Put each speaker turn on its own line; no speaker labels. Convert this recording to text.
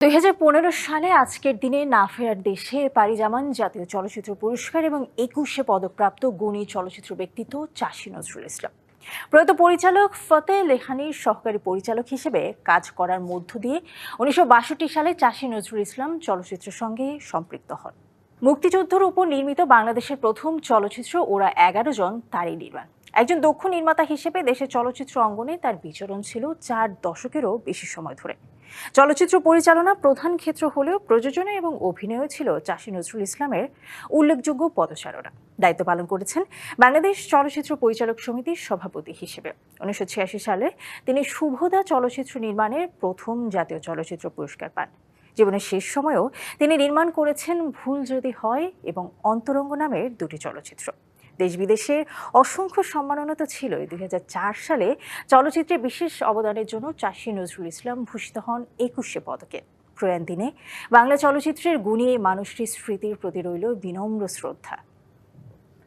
দুই হাজার পনেরো সালে আজকের দিনে না ফেরার দেশে পাড়ি জামান জাতীয় চলচ্চিত্র পুরস্কার এবং একুশে পদকপ্রাপ্ত গুণী চলচ্চিত্র ব্যক্তিত্ব চাষী নজরুল ইসলাম। প্রয়াত পরিচালক ফতে লেহানির সহকারী পরিচালক হিসেবে কাজ করার মধ্য দিয়ে উনিশশো বাষট্টি সালে চাষী নজরুল ইসলাম চলচ্চিত্রের সঙ্গে সম্পৃক্ত হন। মুক্তিযুদ্ধের উপর নির্মিত বাংলাদেশের প্রথম চলচ্চিত্র ওরা এগারো জন তারই নির্মাণ। একজন দক্ষ নির্মাতা হিসেবে দেশের চলচ্চিত্র অঙ্গনে তার বিচরণ ছিল চার দশকেরও বেশি সময় ধরে। চলচ্চিত্র পরিচালনা প্রধান ক্ষেত্র হলেও প্রযোজনা এবং অভিনয়ও ছিল চাষী নজরুল ইসলামের উল্লেখযোগ্য পদচারণা। দায়িত্ব পালন করেছেন বাংলাদেশ চলচ্চিত্র পরিচালক সমিতির সভাপতি হিসেবে। উনিশশো ছিয়াশি সালে তিনি শুভদা চলচ্চিত্র নির্মাণের প্রথম জাতীয় চলচ্চিত্র পুরস্কার পান। জীবনের শেষ সময়েও তিনি নির্মাণ করেছেন ভুল যদি হয় এবং অন্তরঙ্গ নামের দুটি চলচ্চিত্র। দেশ বিদেশের অসংখ্য সম্মাননা তো ছিলই। দুই হাজার চার সালে চলচ্চিত্রে বিশেষ অবদানের জন্য চাষী নজরুল ইসলাম ভূষিত হন একুশে পদকে। প্রয়াণ দিনে বাংলা চলচ্চিত্রের গুণী মানুষটির স্মৃতির প্রতি রইল বিনম্র শ্রদ্ধা।